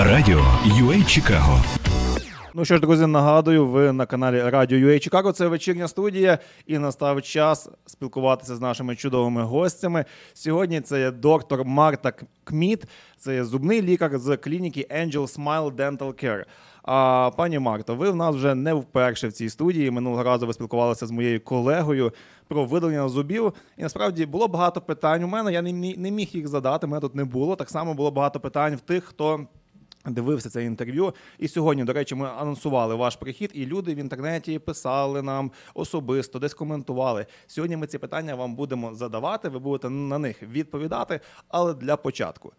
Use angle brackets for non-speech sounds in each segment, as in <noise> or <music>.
Радіо UA Чикаго. Ну що ж, друзі, нагадую, ви на каналі Радіо UA Чикаго. Це вечірня студія, і настав час спілкуватися з нашими чудовими гостями. Сьогодні це є доктор Марта Кміт, це є зубний лікар з клініки Angel Smile Dental Care. А пані Марто, ви в нас вже не вперше в цій студії. Минулого разу ви спілкувалися з моєю колегою про видалення зубів. І насправді було багато питань. У мене я не міг їх задати. Мене тут не було. Так само було багато питань в тих, хто. Дивився це інтерв'ю, і сьогодні, до речі, ми анонсували ваш прихід, і люди в інтернеті писали нам особисто, десь коментували. Сьогодні ми ці питання вам будемо задавати. Ви будете на них відповідати. Але для початку,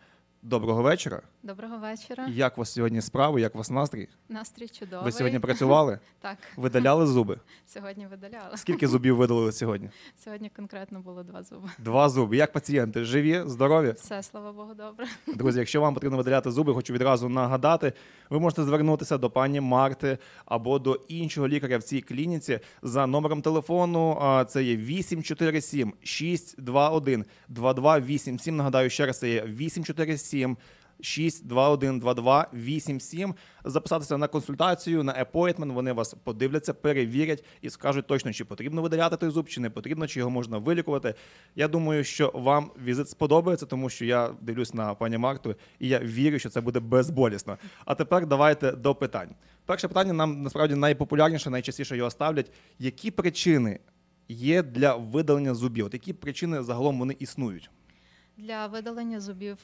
доброго вечора. Доброго вечора. Як у вас сьогодні справи? Як у вас настрій? Настрій чудовий. Ви сьогодні працювали? <laughs> Так, Видаляли зуби? <laughs> сьогодні видаляла. Скільки зубів видалили сьогодні? <laughs> Сьогодні конкретно було два зуби. Два зуби. Як пацієнти? Живі, здорові? Все, слава Богу, добре. Друзі, якщо вам потрібно видаляти зуби, хочу відразу нагадати, ви можете звернутися до пані Марти або до іншого лікаря в цій клініці за номером телефону. Це є 847 621 2287. Нагадаю ще раз, це є 847 621 2287. Записатися на консультацію, на appointment, Вони вас подивляться, перевірять і скажуть точно, чи потрібно видаляти той зуб, чи не потрібно, чи його можна вилікувати. Я думаю, що вам візит сподобається, тому що я дивлюсь на пані Марту, і я вірю, що це буде безболісно. А тепер давайте до питань. Перше питання нам насправді найпопулярніше, найчастіше його ставлять. Які причини є для видалення зубів? От які причини загалом вони існують? Для видалення зубів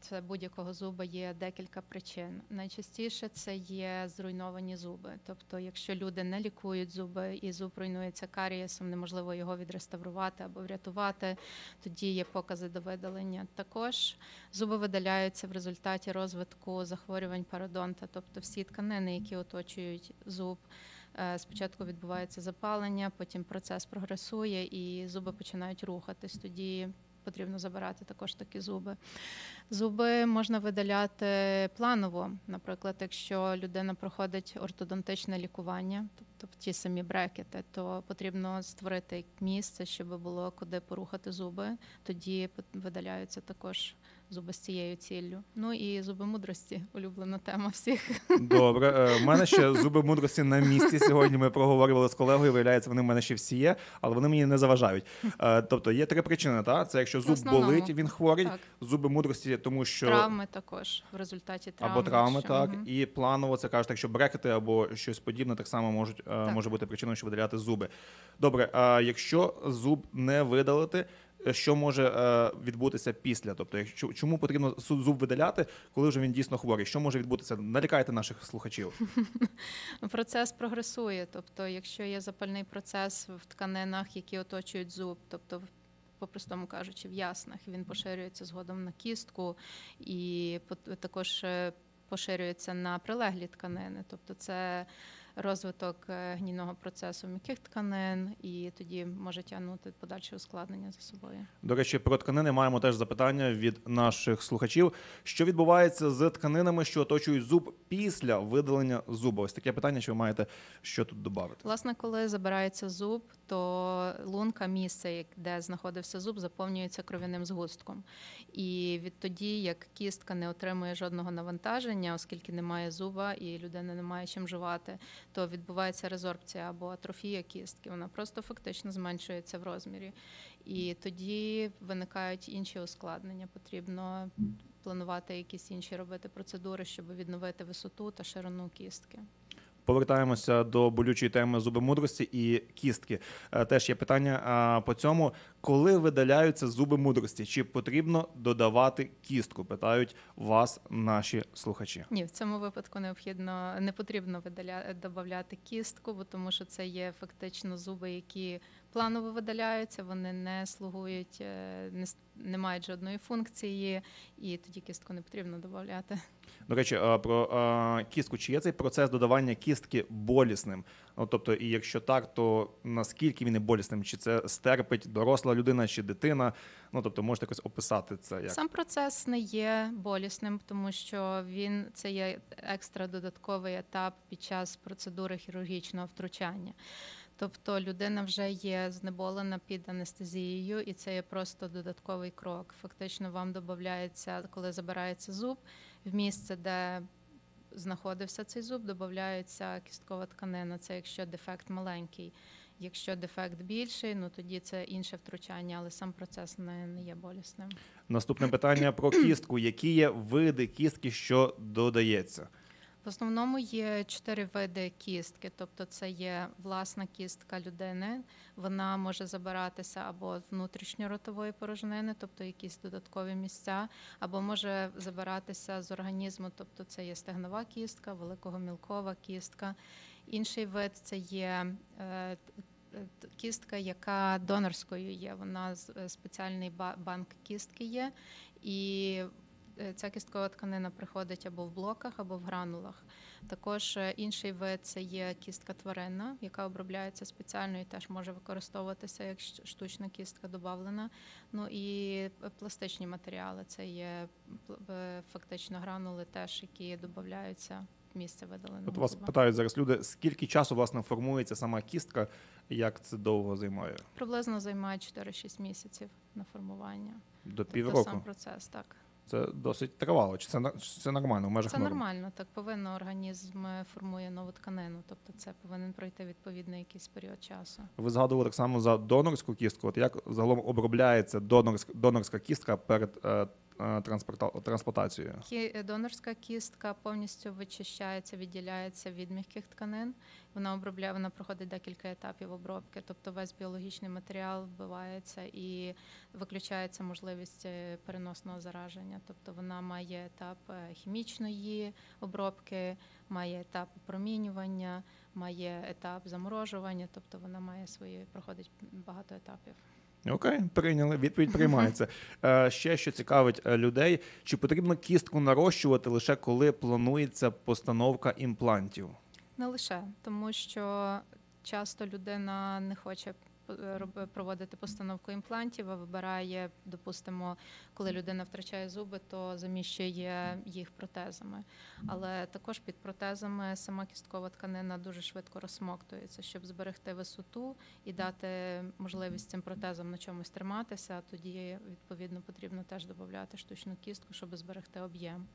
це будь-якого зуба є декілька причин. Найчастіше це є зруйновані зуби. Тобто, якщо люди не лікують зуби і зуб руйнується карієсом, неможливо його відреставрувати або врятувати, тоді є покази до видалення. Також зуби видаляються в результаті розвитку захворювань пародонта, тобто всі тканини, які оточують зуб. Е, Спочатку відбувається запалення, потім процес прогресує і зуби починають рухатись. Тоді потрібно забирати також такі зуби. Зуби можна видаляти планово. Наприклад, якщо людина проходить ортодонтичне лікування, тобто ті самі брекети, то потрібно створити місце, щоб було куди порухати зуби. Тоді видаляються також зуби з цією ціллю. Ну і зуби мудрості, улюблена тема всіх. Добре, Е, в мене ще <laughs> зуби мудрості на місці. Сьогодні ми проговорювали з колегою. Виявляється, вони в мене ще всі є, але вони мені не заважають. Е, Тобто є три причини. Та це якщо зуб болить, він хворий, Так. зуби мудрості, тому що Травми також в результаті травми. або травми, що- так Мгм. і планово це кажуть, якщо брекети або щось подібне, так само можуть е, може бути причиною, щоб видаляти зуби. Добре, а якщо зуб не видалити. е, Що може е, відбутися після? Тобто, якщо чому потрібно зуб видаляти, коли вже він дійсно хворий? Що може відбутися? Налякайте наших слухачів. <laughs> Процес прогресує. Тобто, якщо є запальний процес в тканинах, які оточують зуб, тобто, в- по-простому кажучи, в яснах, він поширюється згодом на кістку і також поширюється на прилеглі тканини. Тобто, це розвиток е, гнійного процесу м'яких тканин, і тоді може тягнути подальше ускладнення за собою. До речі, про тканини маємо теж запитання від наших слухачів. Що відбувається з тканинами, що оточують зуб після видалення зуба? Ось таке питання, що ви маєте що тут додати? Власне, коли забирається зуб, то лунка місце, де знаходився зуб, заповнюється кров'яним згустком. І відтоді, як кістка не отримує жодного навантаження, оскільки немає зуба і людина не має чим жувати, то відбувається резорбція або атрофія кістки. Вона просто фактично зменшується в розмірі. І тоді виникають інші ускладнення. Потрібно планувати якісь інші робити процедури, щоб відновити висоту та ширину кістки. Повертаємося до болючої теми зуби мудрості і кістки. Е, Теж є питання по цьому. Коли видаляються зуби мудрості, чи потрібно додавати кістку? Питають вас наші слухачі. Ні, в цьому випадку необхідно не потрібно видаля... додавати кістку, бо тому що це є фактично зуби, які планово видаляються, вони не слугують, е, не, не мають жодної функції, і тоді кістку не потрібно додати. До речі, про кістку, чи є цей процес додавання кістки болісним? Ну, тобто, і якщо так, то наскільки він є болісним? Чи це стерпить доросла людина чи дитина? Ну тобто, можете якось описати це як Сам процес не є болісним, тому що він це є екстра додатковий етап під час процедури хірургічного втручання. Тобто людина вже є знеболена під анестезією, і це є просто додатковий крок. Фактично, вам додається, коли забирається зуб, В місце, де знаходився цей зуб, додається кісткова тканина. Це якщо дефект маленький. Якщо дефект більший, ну тоді це інше втручання, але сам процес не, не є болісним. Наступне питання про кістку. Які є види кістки, що додається? В основному є чотири види кістки, тобто це є власна кістка людини. Вона може забиратися або з внутрішньоротової порожнини, тобто якісь додаткові місця, або може забиратися з організму, тобто це є стегнова кістка, великогомілкова кістка. Інший вид це є е, кістка, яка донорською є. Вона е, спеціальний ба- банк кістки є, і ця кісткова тканина приходить або в блоках, або в гранулах. Також е, інший вид це є кістка тваринна, яка обробляється спеціально і теж може використовуватися як штучна кістка додавлена. Ну і е, пластичні матеріали це є е, фактично гранули, теж які додаються в місце видаленого От вас зуба. питають зараз люди, скільки часу власне формується сама кістка, як це довго займає? Приблизно займає 4-6 місяців на формування. До Тобто півроку. сам процес, так. Це досить тривало. Чи це чи це нормально в межах Це норм? нормально, так повинно організм формує нову тканину, тобто це повинен пройти відповідний якийсь період часу. Ви згадували так само за донорську кістку. От як загалом обробляється донорська, донорська кістка перед е, трансплантацією? Кі- е, Донорська кістка повністю вичищається, відділяється від м'яких тканин. Вона обробляє, вона проходить декілька етапів обробки, тобто весь біологічний матеріал вбивається і виключається можливість е, переносного зараження. Тобто вона має етап е, хімічної обробки, має етап опромінювання, має етап заморожування, тобто вона має свої проходить багато етапів. Окей, прийняли. Відповідь приймається. Е, ще що цікавить е, людей, чи потрібно кістку нарощувати лише коли планується постановка імплантів? Не лише тому, що часто людина не хоче проводити постановку імплантів, а вибирає, допустимо, коли людина втрачає зуби, то заміщує їх протезами. Але також під протезами сама кісткова тканина дуже швидко розсмоктується, щоб зберегти висоту і дати можливість цим протезам на чомусь триматися. Тоді відповідно потрібно теж додати штучну кістку, щоб зберегти об'єм.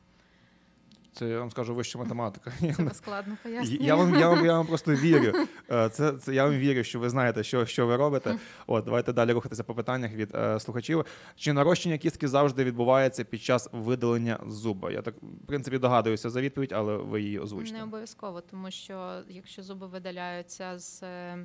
Це я вам скажу вища математика. Це складно пояснює. Я вам, я, вам, я вам просто вірю. Е, Це, це я вам вірю, що ви знаєте, що, що ви робите. От давайте далі рухатися по питаннях від е, слухачів. Чи нарощення кістки завжди відбувається під час видалення зуба? Я так в принципі догадуюся за відповідь, але ви її озвучите. Не обов'язково, тому що якщо зуби видаляються з е,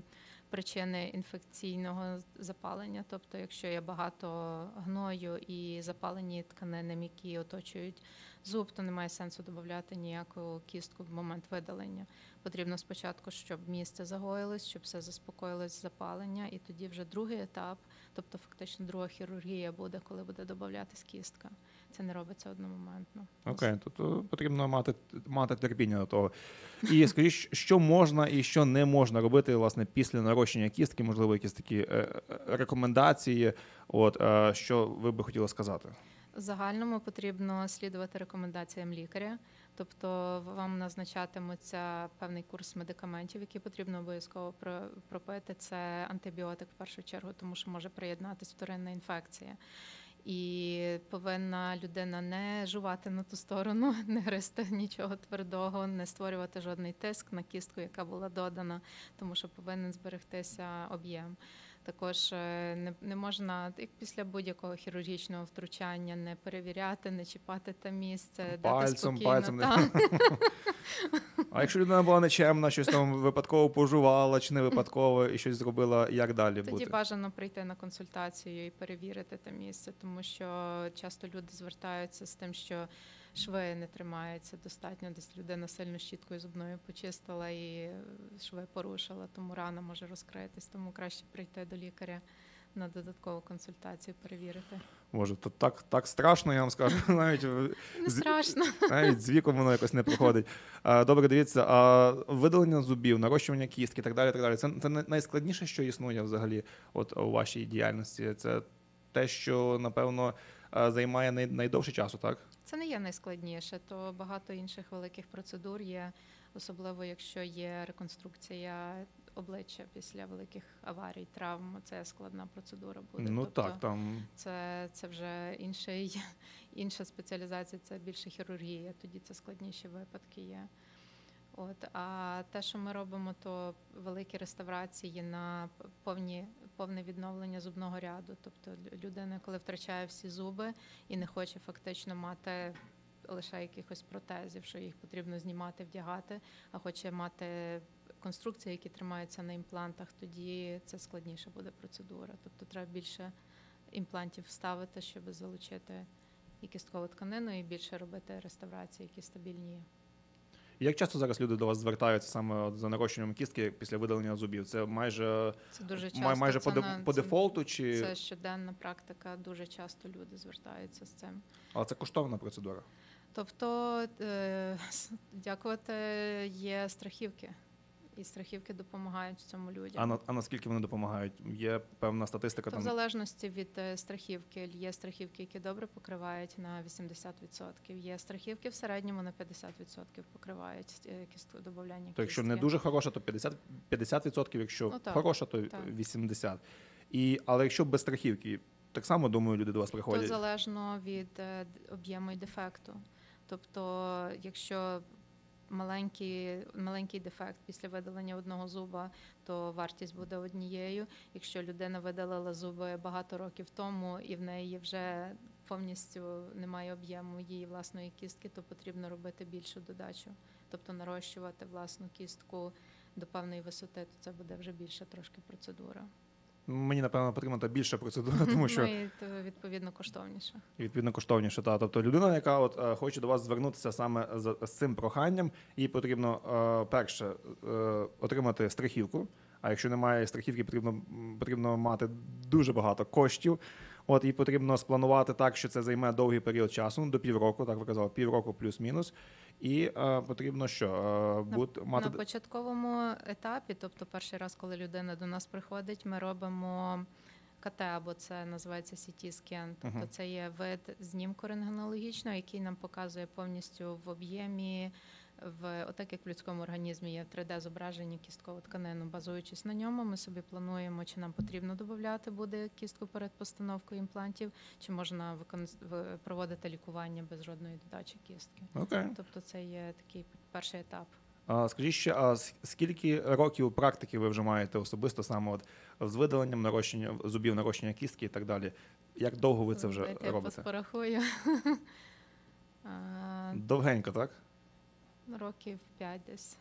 причини інфекційного запалення, тобто якщо є багато гною і запалені тканини, які оточують зуб, то немає сенсу додати ніяку кістку в момент видалення. Потрібно спочатку, щоб місце загоїлось, щоб все заспокоїлось запалення, і тоді вже другий етап, тобто фактично друга хірургія буде, коли буде додатись кістка. Це не робиться одномоментно. Окей, тут е, потрібно мати, мати терпіння до того. І скажіть, що можна і що не можна робити власне після нарощення кістки, можливо, якісь такі е, е, рекомендації, от е, що ви би хотіли сказати? В загальному потрібно слідувати рекомендаціям лікаря, тобто вам назначатимуться певний курс медикаментів, які потрібно обов'язково про- пропити. Це антибіотик в першу чергу, тому що може приєднатися вторинна інфекція. І повинна людина не жувати на ту сторону, <laughs> не гристи нічого твердого, не створювати жодний тиск на кістку, яка була додана, тому що повинен зберегтися об'єм. Також е, не, не можна, як після будь-якого хірургічного втручання, не перевіряти, не чіпати те місце, дати Пальцем, спокійно. пальцем та. <laughs> А якщо людина була нечемна, щось там випадково пожувала чи не випадково і щось зробила, як далі Тоді бути? бажано прийти на консультацію і перевірити те місце, тому що часто люди звертаються з тим, що шви не тримаються достатньо. Десь людина сильно щіткою зубною почистила і шви порушила, тому рана може розкритись. Тому краще прийти до лікаря на додаткову консультацію, перевірити. Може, то так, так страшно, я вам скажу. <laughs> Навіть, Не страшно. <laughs> навіть з віком воно якось не проходить. Добре, дивіться, а видалення зубів, нарощування кістки і так далі. Так далі. Це, це найскладніше, що існує взагалі от, у вашій діяльності. Це те, що, напевно, займає най, найдовше часу, так? Це не є найскладніше, то багато інших великих процедур є, особливо якщо є реконструкція обличчя після великих аварій, травм. Це складна процедура буде. Ну Тобто так, там Це, це вже інший, інша спеціалізація, це більше хірургія, тоді це складніші випадки є. От, а те, що ми робимо, то великі реставрації на повні, повне відновлення зубного ряду. Тобто людина, коли втрачає всі зуби і не хоче фактично мати лише якихось протезів, що їх потрібно знімати, вдягати, а хоче мати конструкції, які тримаються на імплантах, тоді це складніша буде процедура. Тобто треба більше імплантів вставити, щоб залучити і кісткову тканину, і більше робити реставрації, які стабільні. Як часто зараз люди до вас звертаються саме за нарощенням кістки після видалення зубів? Це майже Це дуже май- часто. майже це по, на- по дефолту, чи Це щоденна практика. Дуже часто люди звертаються з цим. але це коштовна процедура. Тобто, е, <laughs> дякувати, є страхівки, і страхівки допомагають цьому людям. А на а наскільки вони допомагають? Є певна статистика То там. в залежності від е, страхівки. Є страхівки, які добре покривають на 80%. Є страхівки в середньому на 50% покривають е, кістку додавання То якщо не дуже хороша, то 50%, 50% якщо Ну, так, хороша, то так. 80%. І, але якщо без страхівки, так само, думаю, люди до вас То приходять. залежно від е, об'єму і дефекту. Тобто, якщо маленький, маленький дефект після видалення одного зуба, то вартість буде однією. Якщо людина видалила зуби багато років тому і в неї вже повністю немає об'єму її власної кістки, то потрібно робити більшу додачу, тобто нарощувати власну кістку до певної висоти, то це буде вже більша трошки процедура. Мені напевно потрібна та більша процедура, тому що Ну, і то, відповідно коштовніше. і, відповідно коштовніше. Та тобто людина, яка от е, хоче до вас звернутися саме з, з цим проханням, їй потрібно е, перше е, отримати страхівку. А якщо немає страхівки, потрібно потрібно мати дуже багато коштів. От і потрібно спланувати так, що це займе довгий період часу, ну, до півроку, так ви казали, півроку плюс-мінус. І е, потрібно що е, бути мати На початковому етапі, тобто перший раз, коли людина до нас приходить, ми робимо КТ, або це називається CT скан. Тобто Мгм. це є вид знімку рентгенологічного, який нам показує повністю в об'ємі, в отак як в людському організмі є 3D зображення кісткову тканину. Базуючись на ньому, ми собі плануємо, чи нам потрібно додати буде кістку перед постановкою імплантів, чи можна викон... проводити лікування без жодної додачі кістки. Окей. Тобто це є такий перший етап. А скажіть ще, а скільки років практики ви вже маєте особисто саме от з видаленням нарощення зубів, нарощення кістки і так далі? Як довго ви це вже Дайте я робите? порахую. <laughs> Довгенько, так? Років 5 десь.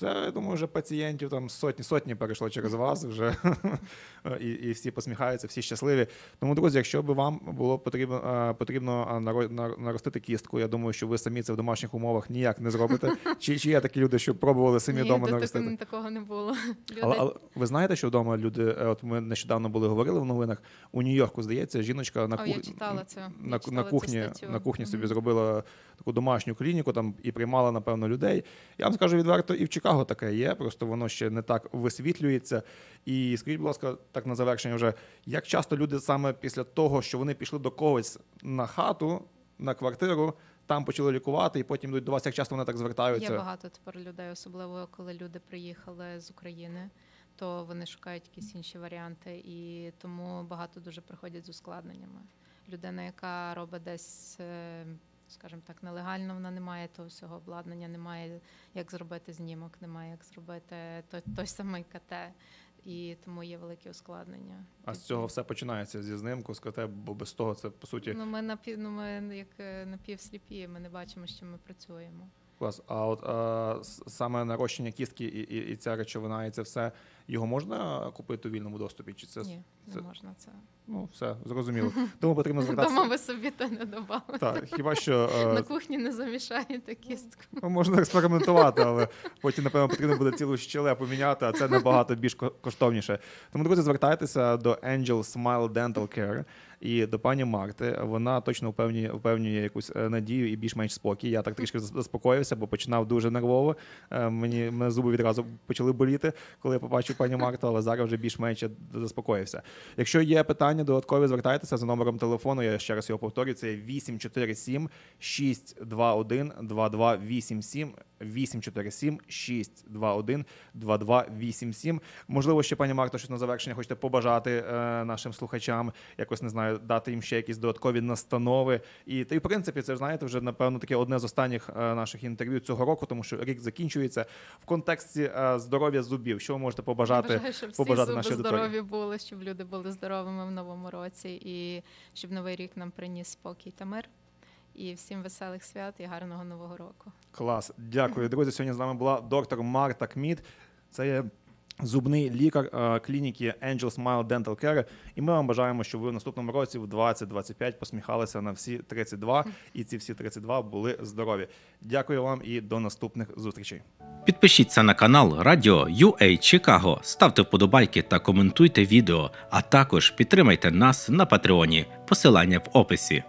Це я думаю, вже пацієнтів там сотні сотні перейшло через вас вже <laughs> і, і всі посміхаються, всі щасливі. Тому, друзі, якщо б вам було потрібно е, потрібно е, наро- на- наростити кістку, я думаю, що ви самі це в домашніх умовах ніяк не зробите. <laughs> Чи, чи є такі люди, що пробували самі вдома до наростити? тако- такого не було. <laughs> Люди, Але, але ви знаєте, що вдома люди, е, от ми нещодавно були говорили в новинах, у Нью-Йорку, здається, жіночка на, О, я кух- читала це. На, читала на кухні, на кухні собі зробила таку домашню клініку там і приймала, напевно, людей. Я вам скажу відверто, і в Чикаго таке є, просто воно ще не так висвітлюється. І скажіть, будь ласка, так на завершення вже, як часто люди саме після того, що вони пішли до когось на хату, на квартиру, там почали лікувати, і потім йдуть до вас, як часто вони так звертаються? Є багато тепер людей, особливо коли люди приїхали з України, то вони шукають якісь інші варіанти, і тому багато дуже приходять з ускладненнями. Людина, яка робить десь, е, скажімо так, нелегально, вона не має того всього обладнання, не має як зробити знімок, немає як зробити той, той самий КТ, і тому є великі ускладнення. А з цього все починається зі знимку, з КТ, бо без того це по суті Ну, ми напів, ну, ми як е, напівсліпі, ми не бачимо, чим ми працюємо. клас. А от а, саме нарощення кістки і, і, і ця речовина, і це все його можна купити у вільному доступі? Чи це Ні, не можна це. ну все зрозуміло? Тому потрібно <laughs> звертатися. Дома ви собі то не добавите. Так, хіба що е, На кухні не замішаєте кістку. Ну, Можна експериментувати, але потім, напевно, потрібно буде цілу щелепу міняти, а це набагато більш коштовніше. Тому, друзі, звертайтеся до Angel Smile Dental Care і до пані Марти. Вона точно впевнює, впевнює якусь е, надію і більш-менш спокій. Я так трішки заспокоївся, бо починав дуже нервово. Е, Мені мене зуби відразу почали боліти, коли я побачив пані Марта, але зараз вже більш-менш заспокоївся. Якщо є питання. додаткові, звертайтеся за номером телефону. Я ще раз його повторюю. Це 847 621 2287 847 621 2287. Можливо, ще пані Марто, щось на завершення хочете побажати е, нашим слухачам, якось не знаю, дати їм ще якісь додаткові настанови. І та й в принципі, це знаєте, вже напевно таке одне з останніх е, наших інтерв'ю цього року, тому що рік закінчується в контексті е, здоров'я зубів. Що ви можете побажати? Бажаю, щоб всі побажати зуби нашій аудиторії? здорові були, щоб люди були здоровими в новому році, і щоб новий рік нам приніс спокій та мир. І всім веселих свят і гарного нового року. Клас, дякую, друзі. Сьогодні з нами була доктор Марта Кміт. Це є зубний лікар е, клініки Angel Smile Dental Care. І ми вам бажаємо, щоб ви в наступному році в 2025 посміхалися на всі 32, і ці всі 32 були здорові. Дякую вам і до наступних зустрічей. Підпишіться на канал Радіо UA Чикаго, ставте вподобайки та коментуйте відео, а також підтримайте нас на Патреоні. Посилання в описі.